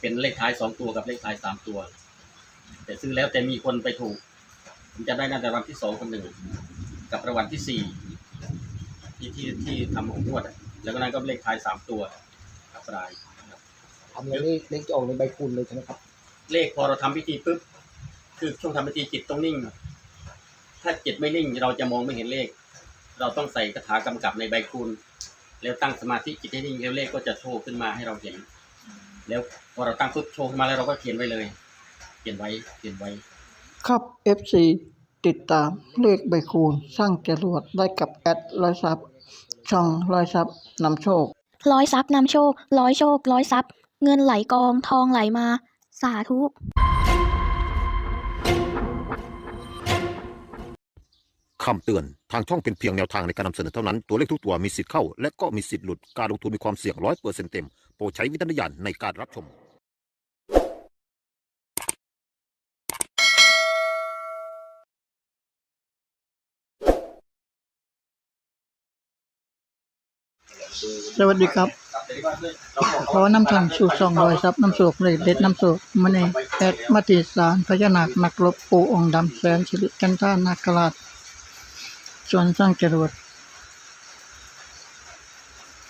เป็นเลขท้ายสองตัวกับเลขท้ายสามตัว แต่ซื้อแล้วแต่มีคนไปถูกผมจะได้น่าจะรางวัลที่สองคนหนึ่งกับรางวัลที่สี่ที่ที่ที่ทำของงวดอะแล้วก็นั้นก็เลขท้ายสามตัวปลายนะครับทำแล้วเลขเลขจะออกในใบคูณเลยใช่ไหมครับ เลขพอเราทำพิธีปุ๊บคือช่วงทำพิธีจิตต้องนิ่ง ถ้าจิตไม่นิ่งเราจะมองไม่เห็นเลข เราต้องใส่คาถากำกับในใบคูณ แล้วตั้งสมาธิจิตให้นิ่งแล้วเลขก็จะโชว์ขึ้นมาให้เราเห็น แล้วพอเราตั้งปุ๊บโชว์ขึ้นมาแล้วเราก็เขียนไว้เลย เขียนไว้เขียนไว้ ครับ FC ติดตามเลขใบคูณสร้างจรวดได้กับแอดร้อยซับช่องร้อยซับนำโชค ร้อยทรัพย์นำโชค ร้อยโชค ร้อยทรัพย์ เงินไหลกองทองไหลมา สาธุ คำเตือน ทางช่องเป็นเพียงแนวทางในการนำเสนอเท่านั้น ตัวเลขทุกตัวมีสิทธิ์เข้า และก็มีสิทธิ์หลุด การลงทุนมีความเสี่ยงร้อยเปอร์เซ็นต์เต็มโปรดใช้วิจารณญาณในการรับชม สวัสดีครับ ขอนำทางสู่สองรอยซับน้ำโศกเลยเด็ดน้ำโศกมันเองแอดมติสารพญานาคนักรบปูองค์ดำแสนสิริกันท่านาคราชส่วนสร้างจรวด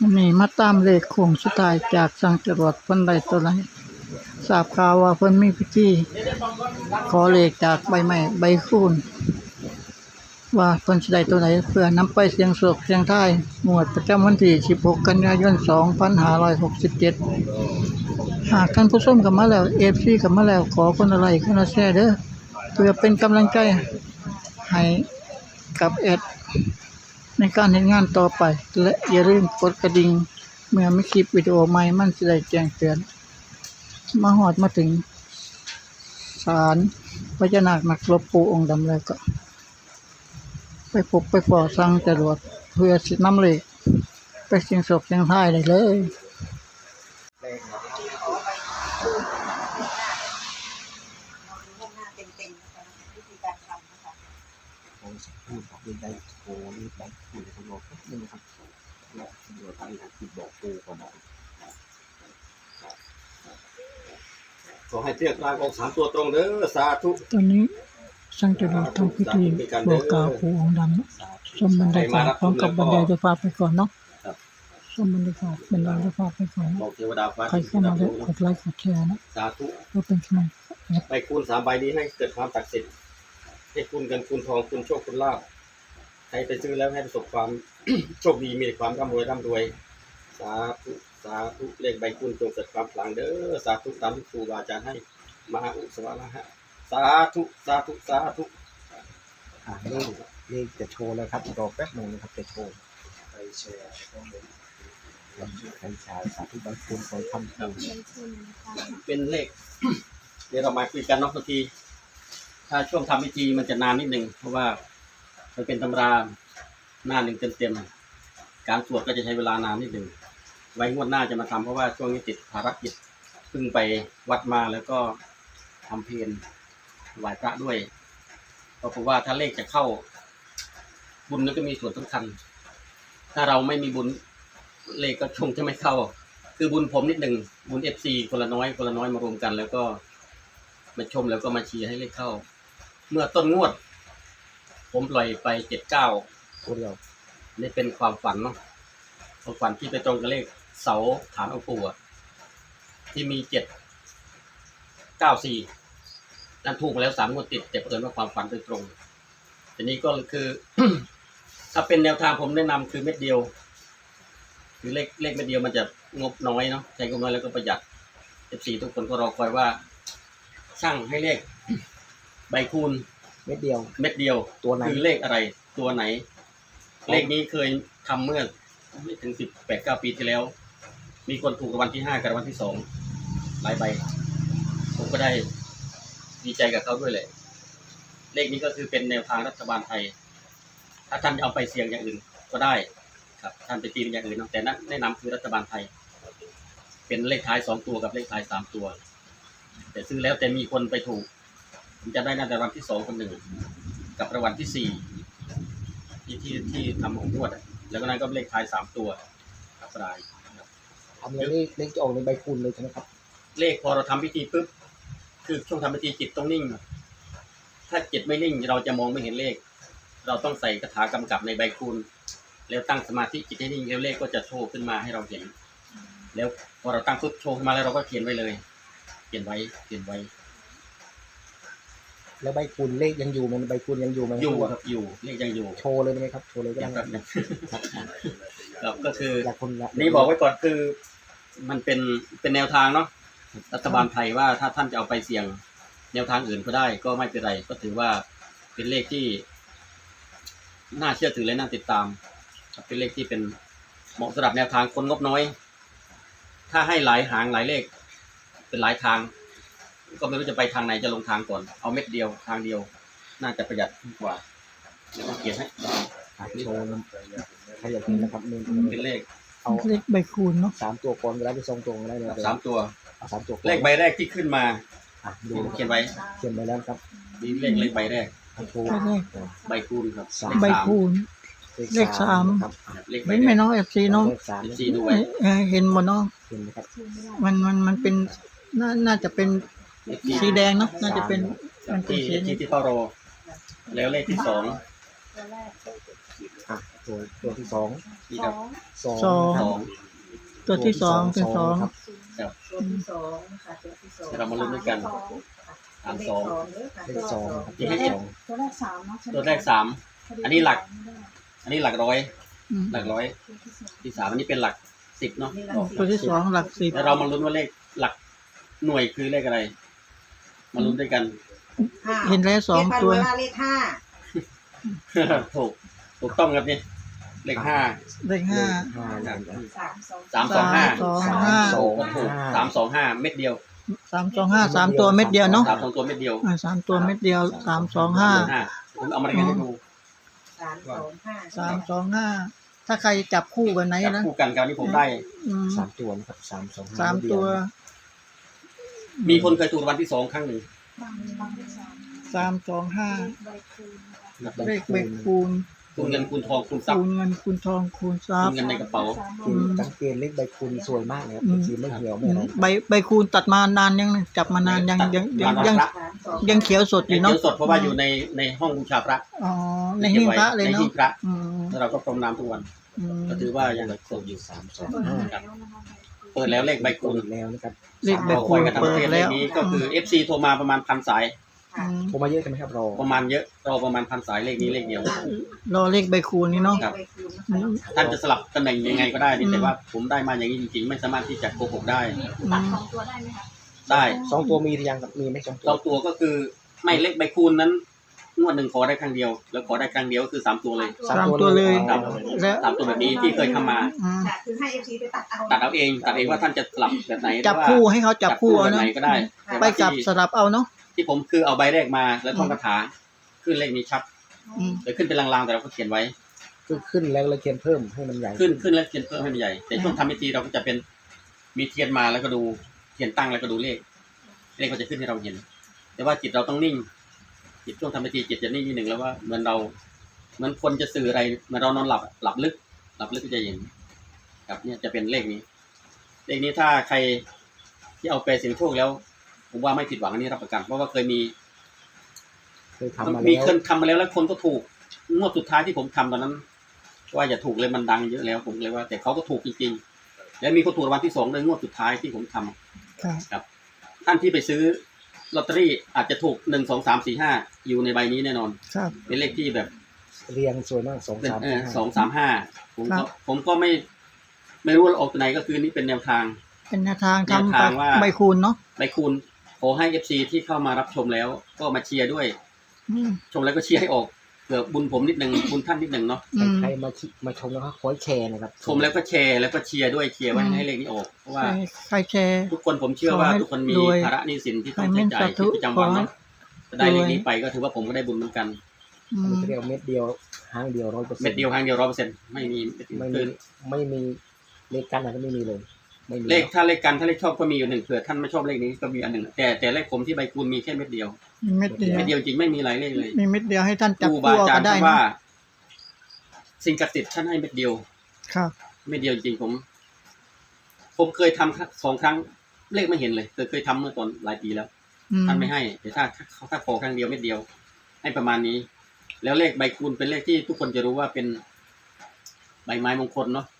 มันนี่มาตามเลขโค้งสุดท้ายจากสร้างจรวดเพิ่นใดตัวไหนทราบข่าวว่าเพิ่นมีพิธีขอเลขจากใบไม้ใบคูณว่าเพิ่นสิได้ตัวไหนเพื่อนำไปเสียงโศกเสียงทายงวดประจำวันที่ 16 กันยายน 2567 หากท่านผู้ชมกลับมาแล้ว FC กลับมาแล้วขอคนอะไรคนละแชร์เด้อเพื่อเป็นกำลังใจให้กับแอด ในการเห็นงานต่อไป และอย่าลืมกดกระดิ่งเมื่อไมีคลิปวิดีโอใหม่มันจะได้แจ้งเตือน มาหอดมาถึงศาลพญานาคนักรบปูองค์ดำแล้วก็ ไปพบไปฟอสั่งจรวดเพื่อสิน้ำเลขไปเสียงศพเสียงท้ายได้เลย ผมจะพูดบอกใบโพนี่ใบคูณของเราแป๊บนึงครับและเดี๋ยวไปติดบอกปูก่อนนะขอให้เทียกลางออกสามตัวตรงเด้อสาธุตอนนี้สั่งจรวดทำพิธีบอกกล่าวปูองค์ดำสมบันไดฟ้าพร้อมกับบันไดไฟฟ้าไปก่อนเนาะสมบันไดฟ้าบันไดไฟฟ้าไปก่อนบอเนาะกเทวดาฟ้าใครเข้ามาแล้วกดไลค์กดแชร์นะสาธุเพื่อเป็นกำลังไปคูณสามใบนี้ให้เกิดความศักดิ์สิทธิ์ ให้คุณกันคุณทองคุณโชคคุณลาภใครไปซื้อแล้วให้ประสบความ โชคดีมีแต่ความร่ำรวยร่ำรวย สาธุสาธุเลขใบคุณจงเกิดความพลังเด้อสาธุตามที่ครูบาอาจารย์ให้มหาอุสวาระฮะสาธุสาธุสาธุอ่าเลขเลขจะโชว์แล้วครับรอแป๊บนึงนะครับจะโชว์ไปแชร์ใครชายสาธุใบคูณของคำปูเป็นเลข เดี๋ยวเรามาคุยกันเนาะบางที ถ้าช่วงทำพิธีมันจะนานนิดหนึ่งเพราะว่ามันเป็นตำราหน้าหนึ่งเต็มๆการสวดก็จะใช้เวลานานนิดหนึ่งไว้งวดหน้าจะมาทำเพราะว่าช่วงนี้ติดภารกิจเพิ่งไปวัดมาแล้วก็ทำเพลนไหว้พระด้วยเพราะผมว่าถ้าเลขจะเข้า บุญนั้นก็มีส่วนสำคัญ ถ้าเราไม่มีบุญเลขก็คงจะไม่เข้า คือบุญผมนิดหนึ่งบุญเอฟซีคนละน้อยคนละน้อยมารวมกัน แล้วก็มาชมแล้วก็มาเชียร์ให้เลขเข้า เมื่อต้นงวด ผมปล่อยไปเจ็ดเก้าตัวเดียวนี่เป็นความฝันเนาะความฝันที่ไปตรงกับเลขเสาฐานองค์ปู่อะที่มีเจ็ดเก้าสี่นั่นถูกมาแล้วสามงวดติดแต่เผอิญว่าความฝันโดยตรงทีนี้ก็คือ ถ้าเป็นแนวทางผมแนะนำคือเม็ดเดียว คือเลขเลขเม็ดเดียวมันจะงบน้อยเนาะใช้งบน้อยแล้วก็ประหยัดเอฟซีทุกคนก็รอคอยว่าช่างให้เลข ใบคูณเม็ดเดียว เม็ดเดียวตัวไหน คือเลขอะไร ตัวไหน เลขนี้เคยทำเมื่อไม่ถึงสิบแปดเก้าปีที่แล้ว มีคนถูกรางวัลที่ห้ากับรางวัลที่สองหลายใบ ผมก็ได้ดีใจกับเขาด้วยเลย เลขนี้ก็คือเป็นแนวทางรัฐบาลไทย ถ้าท่านจะเอาไปเสี่ยงอย่างอื่นก็ได้ ครับ ท่านไปตีเป็นอย่างอื่นเนาะแต่แนะนำคือรัฐบาลไทย เป็นเลขท้ายสองตัวกับเลขท้ายสามตัว แต่ซื้อแล้วแต่มีคนไปถูก ผมจะได้น่าจะรางวัลที่สองคนหนึ่งกับรางวัลที่สี่ที่ที่ที่ทำของงวดอะแล้วก็นั้นก็เลขท้ายสามตัวปลายนะครับทำแล้วเลขเลขจะออกในใบคูณเลยใช่ไหมครับ เลขพอเราทำพิธีปุ๊บคือช่วงทำพิธีจิตต้องนิ่ง ถ้าจิตไม่นิ่งเราจะมองไม่เห็นเลข เราต้องใส่คาถากำกับในใบคูณแล้วตั้งสมาธิจิตให้นิ่งแล้วเลขก็จะโชว์ขึ้นมาให้เราเห็น แล้วพอเราตั้งปุ๊บโชว์ขึ้นมาแล้วเราก็เขียนไว้เลย เขียนไว้เขียนไว้ แล้วใบคูณเลขยังอยู่ไหมันใบคูณยังอยู่ไหมอยู่ครับอยู่เลขยังอยู่โชว์เลยได้ไหมครับโชว์เลยก็อได้ย่างแบบนึงครับก็คืออยากคนละนี่บอกไว้ก่อนคือ มันเป็นเป็นแนวทางเนาะรัฐบาลไทยว่าถ้าท่านจะเอาไปเสี่ยง แนวทางอื่นก็ได้ ก็ไม่เป็นไร ก็ถือว่าเป็นเลขที่ น่าเชื่อถือและน่าติดตามครับเป็นเลขที่เป็นเหมาะสำหรับแนวทางคนงบน้อย ถ้าให้หลายหางหลายเลข เป็นหลายทาง ก็ไม่รู้จะไปทางไหนจะลงทางก่อน เอาเม็ดเดียวทางเดียว น่าจะประหยัดกว่าเดี๋ยวผมเขียนให้อะโชว์นะใครอยากเห็นนะครับนี่เป็นเลขเอาเลขใบคูณเนาะสามตัวก่อนก็ได้ไปสองตัวก็ได้เลยสามตัวเอาสามตัวก่อนเลขใบแรกที่ขึ้นมาอะดูเขียนไว้เขียนไปแล้วครับนี่เลขเลขใบแรกเอาโชว์ใบแรกใบคูณครับสามใบคูณเลขสามครับเลขใบเห็นไหมแรกเนาะเอฟซีเนาะเลขสามสี่ดูไว้เอ่อเห็นบ่เนาะเห็นไหมครับมันมันมันเป็นน่าน่าจะเป็นเลขที่ สีแดงเนาะน่าจะเป็นมันเป็นที่สีที่ที่เฝ้ารอแล้วเลขที่สองอะตัวตัวที่สองนี่ครับสองสองคสรับองตัวที่สองเป็นสองครับตัวที่สองค่ะตัวที่สองเรามาลุ้นด้วยกันสามสอง เลขสองครับที่เลให้ขเอ็สดองตัวแรกสามเนาะตัวแรกสาม อันนี้หลัก อันนี้หลักร้อย อืมหลักร้อยที่สามอันนี้เป็นหลักสิบเนาะตัวที่สองหลักสิบแล้วเรามาลุ้นว่าเลขหลักหน่วยคือเลขอะไร มาลุ้นด้วยกันเห็นแล้วสองตัวเลขห้าถูกถูกต้องครับนี่เลขห้าเลขห้าห้านะครับสามสองสามสองห้าสามสองห้า โอ้ก็ถูกสามสองห้าเม็ดเดียวสามสองห้าสามตัวเม็ดเดียวเนาะสามสองตัวเม็ดเดียวอ่าสามตัวเม็ดเดียวสามสองห้าผมเอามาเรียนให้ดูสามสองห้าสามสองห้าถ้าใครจับคู่กันไหนจับนะคู่กันคราวนี้ผมได้อืมสามตัวนะครับสามสองห้สามตัว มีคนเคยถูกรางวันที่สองครั้งหนึ่งสามสองห้าครับเลขใบคูณคูณเงินคูณทองคูณทรัพคูย์ณเงินคูณทองคูณทรัคูพณย์เงินในกระเป๋าคือสังเกตเลขใบคูณสวยมากนะครับอืมทีไม่เหี่ยวไม่อือะไรมใบใบคูณตัดมานานยังจับมานานยังยังยังยังสามสองยังเขียวสดอยัยู่งเนาะเขียวสดเพราะว่าอยู่ในในห้องบูชาพระอ๋อในหิ้งพระเลยในเนาะหิ้งพระอืมแล้วเราก็พรมน้ำทุกวันอืมก็ถือว่ายังใบสคูณดอยู่สามสองห้า เปิดแล้วเลขใบคูณแล้วนะครับเลขใบเราคูคอยณกันทั้งเปิประดเทศเลแล้ขวนี้ก็คือ FC โทรมาประมาณพันสายอืมโทรมาเยอะใช่ไหมครับรอประมาณเยอะเราประมาณพันสายเลขนี้เลขเดียวรอเลขใบคูณนี่เนาะครับอืมท่านจะสลับตำแหน่งยังไงก็ได้นี่อืมแต่ว่าผมได้มาอย่างนี้จริงๆ ไม่สามารถที่จะโกหกได้อืมได้สองตัวมีหรือยังครับมีไหมสองตัสวองตัวก็คือไม่เลขใบคูณนั้น งวดหนึ่งขอได้ครั้งเดียว แล้วขอได้ครั้งเดียวก็คือสามตัวเลยสามตัวเลย ครับ แล้ว สามตัวแบบนี้ที่เคยทำมา อืมค่ะคือให้เอฟซีไปตัดเอาตัดเอาเองตัดเองว่าท่านจะสลับแบบไหนจับหรือว่าคู่ให้เขาจับคู่แบเอาบเนาะไหนก็ได้แต่ไปว่าจับที่สลับเอาเนาะ ที่ผมคือเอาใบแรกมาแล้วท่องคาถาขึ้นเลขนี้ชัดอืมแต่ขึ้นเป็นลางๆแต่เราก็เขียนไว้ คือขึ้นแล้วเราเขียนเพิ่มให้มันใหญ่ขึ้นขึ้นแล้วเขียนเพิ่มให้มันใหญ่แต่ช่วงทำพิธีเราก็จะเป็นมีเทียนมาแล้วก็ดูเทียนตั้งแล้วก็ดูเลข เลขก็จะขึ้นให้เราเห็น แต่ว่าจิตเราต้องนิ่ง จิตช่วงทำพิธีจิตจะนิ่งนิดหนึ่งแล้วว่าเหมือนเราเหมือนคนจะสื่ออะไรเหมือนเรานอนหลับหลับลึก หลับลึกก็จะเห็นครับเนี่ยจะเป็นเลขนี้ เลขนี้ถ้าใครที่เอาไปเสียงโชคแล้ว ผมว่าไม่ผิดหวังอันนี้รับประกัน เพราะว่าเคยมีเคยทำมามีแล้ว คนทำมาแล้วแล้วคนก็ถูกงวดสุดท้ายที่ผมทำตอนนั้น ว่าอย่าถูกเลยมันดังเยอะแล้วผมเลยว่า แต่เขาก็ถูกจริงๆ แล้วมีคนถูกรางวัลที่สองในงวดสุดท้ายที่ผมทำครับท่านที่ไปซื้อ ลอตเตอรี่อาจจะถูกหนึ่งสองสามสี่ห้าอยู่ในใบนี้แน่นอน ครับเป็นเลขที่แบบเรียงสวยมากสองเป็นสามเออห้าสองสามห้าผมครัก็บผมก็ไม่ ไม่รู้ว่าออกตัวไหนก็คือนี่เป็นแนวทาง เป็นแนวทางแนวทำทางว่า ใบคูณเนาะใบคูณขอให้เอฟซีที่เข้ามารับชมแล้ว ก็มาเชียร์ด้วย อืม ชมแล้วก็เชียร์ให้ออกเผื่อบุญผมนิดหนึ่งบุญท่านนิดหนึ่งเนาะอืม ใครมาชิมาชมแล้วก็ขอให้แชร์นะครับชมแล้วก็แชร์แล้วก็เชียร์ด้วยเชียร์ว่าอืม ให้เลขนี้ออกเพราะว่า ใครใครแชร์ ทุกคนผมเชื่อว่าขอให้ทุกคนมีรวยภาระหนี้สินที่ต้องให้ใช้เม่นจ่ายสาธุชีวิตประจำวันเนาะขอให้ ได้เลขรวยนี้ไปก็ถือว่าผมก็ได้บุญเหมือนกันอือันม นี้เรียกว่าเม็ดเดียวห้างเดียวร้อยเปอร์เซ็นต์เม็ดเดียวครั้งเดียวร้อยเปอร์เซ็นต์ไม่มีไม่คืมีอไม่มีเลขกันอะไรก็ไม่มีเลย ไม่มีเลขถ้าเลขกันถ้าเลขชอบก็มีอยู่หนึ่งเผื่อท่านไม่ชอบเลขนี้ก็มีอันหนึ่งแต่แต่เลขผมที่ใบคูณมีแค่เม็ดเดียวมีเม็ดเดียว เม็ดเดียวจริงไม่มีหลายเลขเลยมีเม็ดเดียวให้ท่านจับครูคู่บาเอาอาจารก็ย์ได้ท่านนะว่า สิ่งศักดิ์สิทธิ์ท่านให้เม็ดเดียว ครับเม็ดเดียวจริงผม ผมเคยทำสองครั้งเลขไม่เห็นเลยเคยเคยทำเมื่อก่อนหลายปีแล้ว อืมท่านไม่ให้แต่ถ้าถ้าถ้าขอครั้งเดียวเม็ดเดียว ให้ประมาณนี้ แล้วเลขใบคูณเป็นเลขที่ทุกคนจะรู้ว่าเป็นใบไม้มงคลเนาะอืม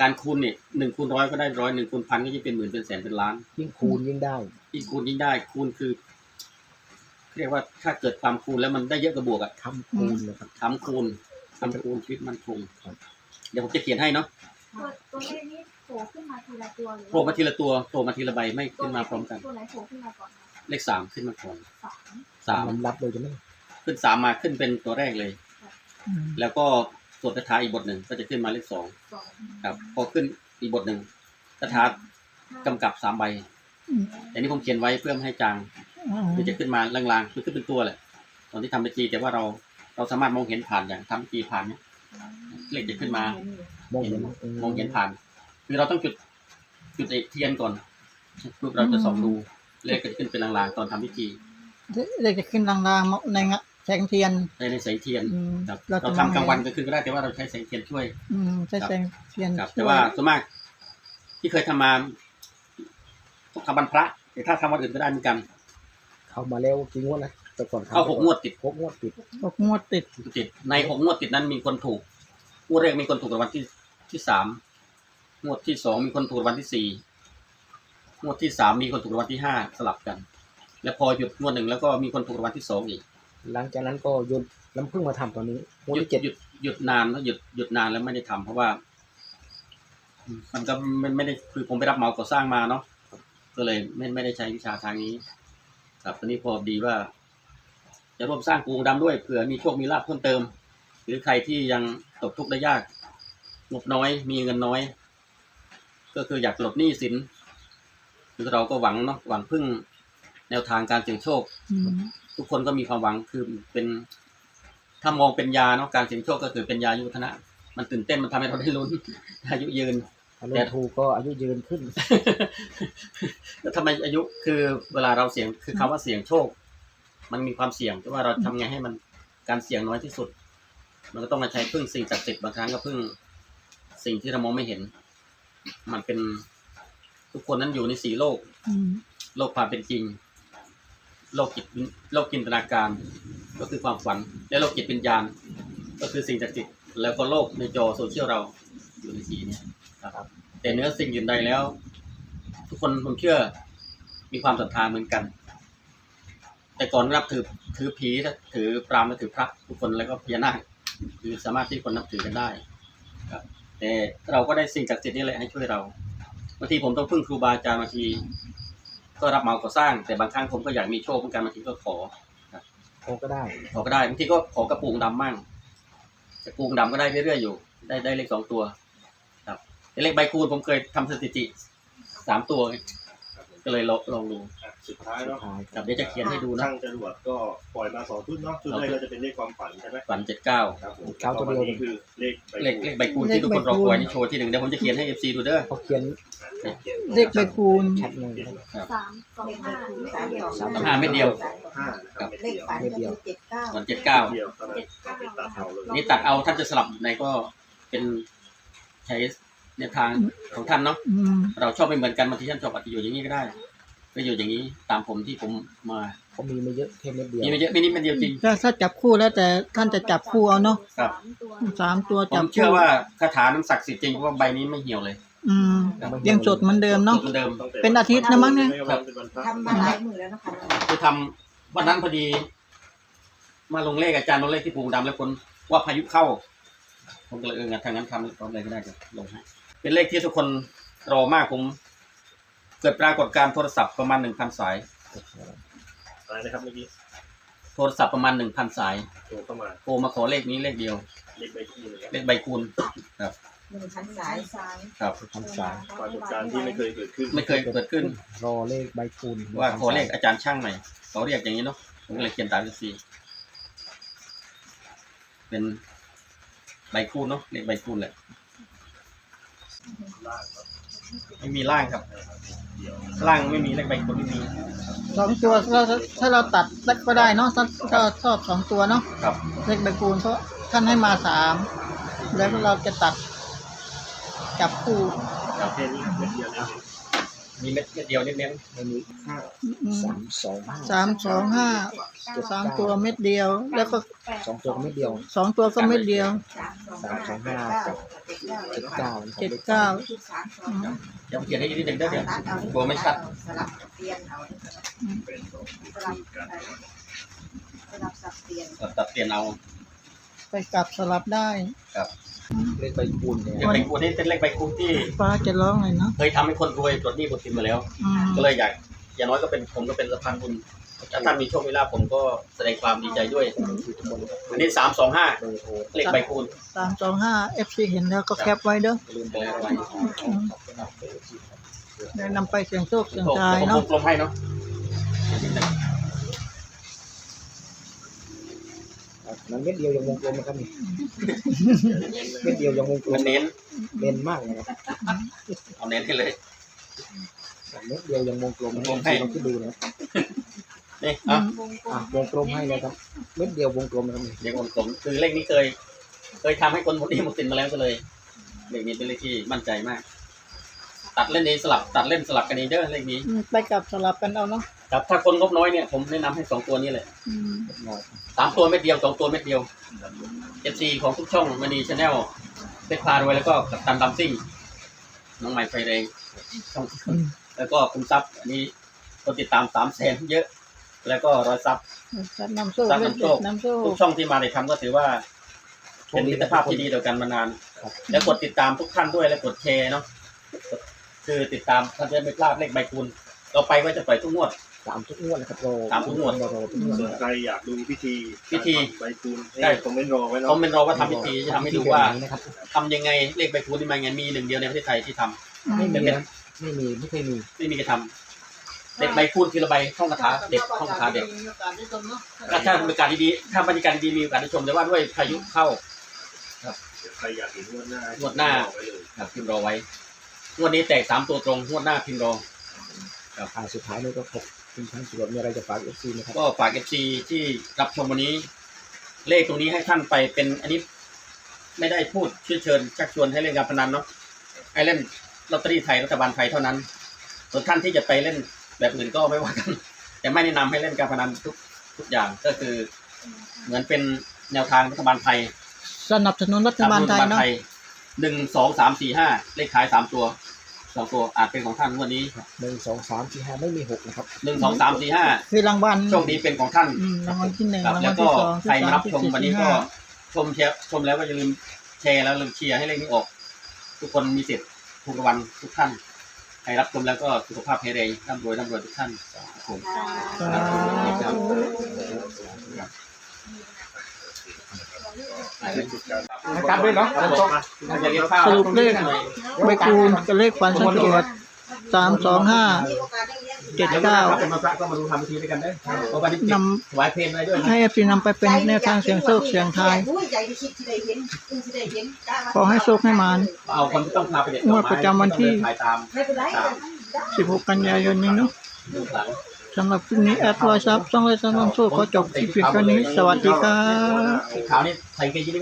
การคูณเนี่ยหนึ่งคูณร้อยก็ได้ร้อยหนึ่งคูณพันก็จะเป็นหมื่นเป็นแสนเป็นล้านยิ่งคูณยิ่งได้ยิ่งคูณยิ่งได้คูณคือ เรียกว่าถ้าเกิดความคูณแล้วมันได้เยอะกว่าบวกอะทำคูณนะครับทำคูณทำคูณชีวิตมันคงเดี๋ยวผมจะเขียนให้เนาะตัวตัวเลขนี้โผล่ขึ้นมาทีละตัวหรือโผล่มาทีละตัวโผล่มาทีละใบไม่ขึ้นมาพร้อมกันตัวไหนโผล่ขึ้นมาก่อนคะเลขสามขึ้นมาก่อนสามสามลำรับเลยจะไหมขึ้นสามมาขึ้นเป็นตัวแรกเลยอืมแล้วก็ส วดคาถาอีกบทหนึ่งก็จะขึ้นมาเลขสองสองครับพอขึ้นอีกบทหนึ่งคาถากำกับสามใบอืมแต่นี่ผมเขียนไว้เพื่อไม่ให้จางอ่าคือจะขึ้นมาลางๆคือขึ้นเป็นตัวแหละตอนที่ทำบัญชีแต่ว่าเราเราสามารถมองเห็นผ่านอย่างทำบัญชีผ่านเนี่ยเลขจะขึ้นมามองเห็นมองเห็นผ่าน คือเราต้องจุดจุดไอ้เทียนก่อนเพื่อเราจะส่องดูเลขก็จะขึ้นเป็นลางๆตอนทำพิธีเลขจะขึ้นลางๆในงะ แสงเทียนในในแสงเทียนอืมครับเราเราจะทำกลางวันมองเห็นกลางคืนก็ได้แต่ว่าเราใช้แสงเทียนช่วย อืมใช้แสงเทียนครับช่แต่วยว่าส่วนมาก ที่เคยทำมาทำบันพระแต่ถ้าทำวันอื่นก็ได้เหมือนกัน เข้ามาแล้วกี่งวดนะแต่ก่อนเข้าหกงวดติด หกงวดติดหกงวดติดติดในหกงวดติดนั้นมีคนถูกงวดแรกมีคนถูกรางวัลที่ที่สามงวดที่สองมีคนถูกรางวัลที่สี่งวดที่สามมีคนถูกรางวัลที่ห้าสลับกัน แล้วพอหยุดงวดหนึ่งแล้วก็มีคนถูกรางวัลที่สองอีก หลังจากนั้นก็หยุดน้ำพึ่งมาทำตอนนี้งวดหยุดที่เจ็ดหยุดหยุดนานแล้วหยุดหยุดนานแล้วไม่ได้ทำเพราะว่า มันก็ไม่ไม่ได้คือผมไปรับเหมาก่อสร้างมาเนาะก็เลยไม่ไม่ได้ใช้วิชาทางนี้ครับตอนนี้พอดีว่า จะร่วมสร้างกรุงดำด้วยเผื่อมีโชคมีลาภเพิ่มเติม หรือใครที่ยังตกทุกข์ได้ยากงบน้อย มีเงินน้อย ก็คืออยากหลดหนี้สินคือเราก็หวังเนาะหวังพึ่งแนวทางการเสี่ยงโชคอืม ทุกคนก็มีความหวังคือเป็นถ้ามองเป็นยาเนาะการเสี่ยงโชคก็คือเป็นยายุทธนะ มันตื่นเต้นมันทำให้เราได้ลุ้นอายุยืนถ้าลงถูกก็อายุยืนขึ้นแล้วทำไมอายุคือเวลาเราเสี่ยงคือคำว่าเสี่ยงโชค มันมีความเสี่ยงแต่ว่าเราทำไงให้มันการเสี่ยงน้อยที่สุด มันก็ต้องมาใช้พึ่งสิ่งศักดิ์สิทธิ์บางครั้งก็พึ่งสิ่งที่เรามองไม่เห็น มันเป็นทุกคนนั้นอยู่ในสีโลกอืมโลกความเป็นจริง โลกจิตโลกจินตนาการ ก็คือความฝัน และโลกจิตวิญญาณ ก็คือสิ่งศักดิ์สิทธิ์แล้วก็โลกในจอโซเชียลเราอยู่ในสีเนี้นะครับ แต่เนื้อสิ่งอื่นใดแล้ว ทุกคนผมเชื่อมีความศรัทธาเหมือนกัน แต่ก่อนนับถือถือผีถือพรามและถือพระทุกคนแล้วก็พญานาคคือสามารถที่คนนับถือกันได้ครับ แต่เราก็ได้สิ่งศักดิ์สิทธิ์นี่แหละให้ช่วยเราบางทีผมต้องพึ่งครูบาอาจารย์บางที ก็รับเหมาก่อสร้าง แต่บางครั้งผมก็อยากมีโชคเหมือนกันบางทีก็ขอโอ้ก็ได้ขอก็ได้บางทีก็ขอกระปูงดำมั่งกระปูงดำก็ได้เรื่อยๆอยู่ ได้ได้เลขสองตัว ครับแต่เลขใบคูณผมเคยทำสถิติสามตัวไง ก็เลยลองลองดูสุดท้ายสุดเนาะท้ายครับเดี๋ยวจะเขียนให้ดูนะช่างจรวดก็ปล่อยมาสองชุดเนาะชุดแรกก็จะเป็นเลขความฝันใช่ไหมฝันเจ็ดเก้าครับผมเก้าตัวเดียว นี้คือเลขใบเลขเลขใบคูณที่ทุกคนรอคอยนี่โชว์ที่หนึ่งเดี๋ยวผมจะเขียนให้เอฟซีดูเด้อเขาเขียนเลขใบคูณชัดเลยนะครับสามสองเลขห้าคูณไม่สามเดียวสองห้าเม็ดเดียว ห้านะครับเลขฝันก็คือเจ็ดเก้าฝันเจ็ดเก้า เดียวเท่านั้นเอาไปตัดเอาเลยนี่ตัดเอาท่านจะสลับไหนก็เป็นใช้ แนวทางของท่านเนาะอืมเราชอบไม่เหมือนกันบางทีท่านชอบอาจจะอยู่อย่างนี้ก็ได้ ก็อยู่อย่างนี้ตามผมที่ผมมาเขามีไม่เยอะแค่เม็ดเดียวมีไม่เยอะไม่นิดไม่เดียวจริง ถ้าถ้าจับคู่แล้วแต่ท่านจะจับคู่เอาเนาะครับ สามตัวสามตัวผจับมคู่เชื่อว่าคาถานั้นศักดิ์สิทธิ์จริงเพราะว่าใบนี้ไม่เหี่ยวเลยอืมยังสดเหมือนเดิมเนาะเหมือนเดิมตั้งแต่เป็นอาทิตย์นะมั้งเนี่ยไม่ว่าเป็นวันพระทำมาหลายมือแล้วนะคะคือทำวันนั้นพอดี มาลงเลขอาจารย์ลงเลขที่ปูดำแล้วคนว่าพายุเข้า ผมก็เลยเอองั้นทางนั้นทำตอนเลยก็ได้จะลงให้ เป็นเลขที่ทุกคนรอมากผม เกิดปรากฏการณ์โทรศัพท์ประมาณหนึ่งพันสาย อะไรนะครับเมื่อกี้โทรศัพท์ประมาณหนึ่งพันสายโทรเข้ามาโทรมาขอเลขนี้เลขเดียว เลขใบคูณเลยครับเลขใบคูณหนึ่งพันสาสายยสายครับทำสายปรากฏการณ์ที่ไม่เคยเกิดขึ้นไม่เคยเกิดขึ้น รอเลขใบคูณว่าขอเลขอาจารย์ช่างหน่อยเขาเรียกอย่างนี้เนาะผมก็เลยเขียนตามสีเป็นใบคูณเนาะเลขใบคูณแหละ ไม่มีล่างครับล่างไม่มีเลขใบคูณไม่มีสองตัวถ้าถ้าเราตัดก็ได้เนาะถ้าถ้าชอบสองตัวเนาะครับเลขใบคูณเพราะท่านให้มาสามแล้วเราจะตัดจับคู่เอาแค่นี้เม็ดเดียวเลย มีเม็ดเม็ดเดียวเน้นไม่มีห้าอืมสามสองห้าสามสองห้าสามตัวเม็ดเดียว แล้วก็สองตัวก็ไม่เดียวสองตัวก็เม็ดเดียวสามสองห้ากับเจ็ดเก้าเจ็ดเก้านะครับเจ็ดเก้าสามสองอืมๆเดี๋ยวผมเขียนให้อีกนิดหนึ่งได้เดี๋ยวตัดเอากลัวไม่ชัดสลับเปลี่ยนเอาสลับสลับสับเปลี่ยนตัดเปลี่ยนเอาไปกลับสลับได้ เลขใบคูณเนี่ยอย่างใบคูณนี่เป็นเลขใบคูณที่ป้าจะร้องเลยเนาะเคยทำให้คนรวยปลดหนี้ปลดสินมาแล้วอืมก็เลยอยากอย่างน้อยก็เป็นผมก็เป็นสะพานบุญถ้าท่านมีโชคมีลาภผมก็แสดงความดีใจด้วยอันนี้สามสองห้าเบอร์โทรเลขใบคูณสามสองห้าเอฟซีเห็นแล้วก็แคปไว้เด้อลืมไปแล้วไว้เดี๋ยวนำไปเสียงโชคเสียงโอ้ทายผมเนาะกลมให้เนาะ มันเม็ดเดียวยังวงกลมนะครับนี่ เม็ดเดียวยังวงกลมัมนเน้นเด่นมากนะครับเอาเน้นให้เลย เม็ดเดียวยังวงกลมวงกลมให้ ลองคิดดูนะนี่อะอะวงกลมให้เลยครับ เม็ดเดียววงกลมนะครับนี่เด็กวงกลมคือเลขนี้เคย เคยทำให้คนหมดหนี้หมดสินมาแล้วก็เลยเลขนี้เป็นเลขที่มั่นใจมาก ตัดเล่นเองสลับตัดเล่นสลับกันเองเด้อเลขนี้อืมไปกลับสลับกันเอาเนาะครับถ้าคนงบน้อยเนี่ยผมแนะนำให้สองตัวนี้เลยอืมหน่อยสามตัวเม็ดเดียวสองตัวเม็ดเดียวเอฟซีของทุกช่องมณีชาแนลเป็ดพารวยแล้วก็กับตันดัมซิ่งน้องใหม่ไฟแรงช่องแล้วก็คุณซับอันนี้คนติดตามสามแสนเยอะ แล้วก็รอยซับ ซับน้ำโชคซับเด็น้ำโชคดๆน้ำโชคทุกช่องที่มาในทำก็ถือว่า เป็นมิตรภาพที่ดีต่อกันมานาน แล้วกดติดตามทุกท่านด้วยและกดแชร์เนาะ คือติดตามท่านจะไม่พลาดเลขใบคูณต่อไปก็จะปล่อยทุกงวด สามทุกงวดนะครับโรสามทุกงวด โรทุกงวดส่วนใครอยากดูพิธีพิธีใบคูณได้ คอมเมนต์รอไว้เขาเนาะเป็นรอว่าทำพิธีจะทำให้ดูว่าที่แบบนี้นะครับทำยังไงเลขใบคูณที่มาไงมีหนึ่งเดียวในประเทศไทยที่ทำ ไม่มีนะไม่มีไม่เคยมีไม่มีใครทำเด็กใบคูณทีละใบท่องคาถาเด็กท่องคาถาเด็กถ้าถ้าบรรยากาศดีๆถ้าบรรยากาศดีๆมีโอกาสได้ชมแต่ว่าด้วยพายุเข้าใครอยากเห็นงวดหน้างวดหน้าไว้เลยครับพิมพ์รอไว้ งวดนี้แตกสามตัวตรงงวดหน้าพิมพ์รออ่าสุดท้ายนี่ก็ขอบคุณท่านสุรมีอะไรจะฝากเอฟซีนะครับก็ฝากเอฟซีที่รับชมวันนี้ เลขตรงนี้ให้ท่านไปเป็นอันนี้ ไม่ได้พูดเชื้อเชิญชักชวนให้เล่นการพนันเนาะให้เล่นลอตเตอรี่ไทยรัฐบาลไทยเท่านั้น ส่วนท่านที่จะไปเล่นแบบอื่นก็ไม่ว่ากัน แต่ไม่แนะนำให้เล่นการพนันทุกทุกอย่างก็คือ เหมือนเป็นแนวทางรัฐบาลไทยสนับสนุนรัฐบาลไทยเนาะหนึ่งสองสามสี่ห้าเลขขายสามตัว สองตัวอาจเป็นของท่านงวันนี้หนึ่งสองสามสี่ห้าไม่มีหกนะครับหนึ่งสองสามสี่ห้าคือรางวัลโชคดีเป็นของท่านอืมรางวัลที่หนึ่งครับรางแล้วัวลก็ที่สองใครที่มาสามรับที่ชมสี่วันที่นี้ก็ห้าชมเชียร์ชมแล้วก็อย่าลืมแชร์แล้วลืมเชียร์ให้เลขนี้ออก ทุกคนมีสิทธิ์ทุกรางวัลทุกท่านใครรับชมแล้วก็สุขภาพแข็งแรงร่ำรวยร่ำรวยทุกท่านครับผมสาธุการด้วยเนาะครับผมถ้าจะเรียกข้าวสรุปเลข ใบคูณกับเลขฝันสังเกตสามสองห้ามีโอกาสได้เลี้ยงเจ็ดเดี๋ยวเก้าถ้า เป็นมาพระก็มาดูทำพิธีด้วยกันได้เพราะวันนี้นถวายเพลงอะไรด้วยำนะให้เอฟซีนำไปเป็นแนวทางเสียงโชคเสียงทายอุ้ใจที่คิดที่ได้เห็นอึ้งที่ได้เห็นได้มาขอให้โชคให้มารเอาคนที่ต้องพาไปเด็ดงวดประจำวันที่ ถ่ายตามไม่เป็นไรได้16 กันยายนนี้เนาะดูหลัง สำหรับคลิปนี้แอดรอยซับช่องรอยซับน้ำโชคขอจบคลิปเพียงเท่านี้ สวัสดีครับ ขาวนี่ใส่เกงยีน